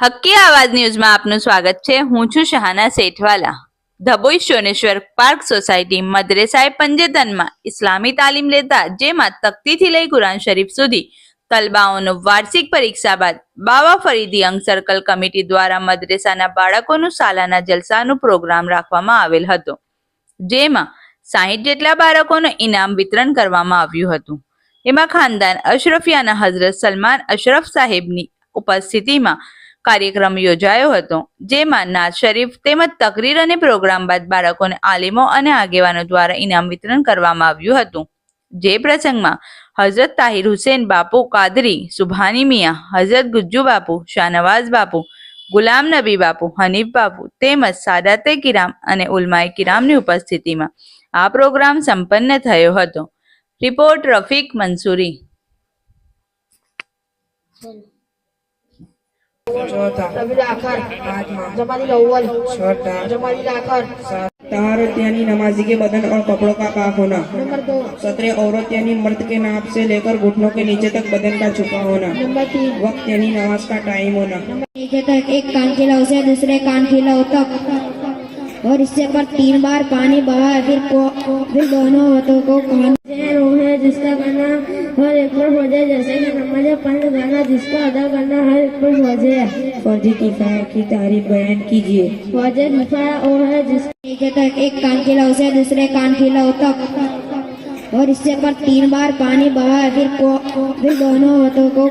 હક્કી આવાજ ન્યૂઝમાં આપનું સ્વાગત છે. હું છું શહાના સેઠવાલા ધબોઈ શોનેશ્વર પાર્ક સોસાયટી મદ્રેસાએ પંજેતનમાં ઇસ્લામી તાલીમ લેતા જેમાં તકતીથી લઈ કુરાન શરીફ સુધી તલબાઓનો વાર્ષિક પરીક્ષા બાદ બાવા ફરીદી અંગ સર્કલ કમિટી દ્વારા મદ્રેસાના બાળકોનું સાલાના જલસાનો પ્રોગ્રામ રાખવામાં આવેલ હતો, જેમાં સાહીઠ જેટલા બાળકોનું ઇનામ વિતરણ કરવામાં આવ્યું હતું. એમાં ખાનદાન અશરફિયાના હઝરત સલમાન અશરફ સાહેબની ઉપસ્થિતિમાં કાર્યક્રમ યોજાયો હતો, જેમાં નાત શરીફ તેમજ તકરીર અને પ્રોગ્રામ બાદ બાળકોને આલિમો અને આગેવાનો દ્વારા ઇનામ વિતરણ કરવામાં આવ્યું હતું. જે પ્રસંગમાં હઝરત તાહિર હુસેન બાપુ કાદરી, સુભાની મિયા, હઝરત ગુજ્જુ બાપુ, શાહનવાઝ બાપુ, ગુલામ નબી બાપુ, હનીફ બાપુ તેમજ સાદાતે કિરામ અને ઉલમાએ કિરામની ઉપસ્થિતિમાં આ પ્રોગ્રામ સંપન્ન થયો હતો. રિપોર્ટ રફીક મંસૂરી. तहारत यानी नमाजी के बदन और कपड़ों का काफ होना नंबर दो सत्रह औरत यानी मर्द के नाप से लेकर घुटनों के नीचे तक बदन का छुपा होना नंबर तीन वक्त यानी नमाज का टाइम होना नीचे तक एक कान खिला उसे दूसरे कान खिला तक और इससे पर तीन बार पानी बहा फिर को- फिर दोनों हाथों को कान से रूह है जिसका गाना हर एक पर हो जाए जैसे कि नमाज़ पंच गाना जिसका अदा करना हर एक पर हो जाए। फर्जी किफाया की तारीफ़ बयान कीजिए। वजह निफाया वो है जिस तक एक कान खिला उसे दूसरे कान खिला होता और इससे पर तीन बार पानी बहा फिर को- फिर दोनों हाथों को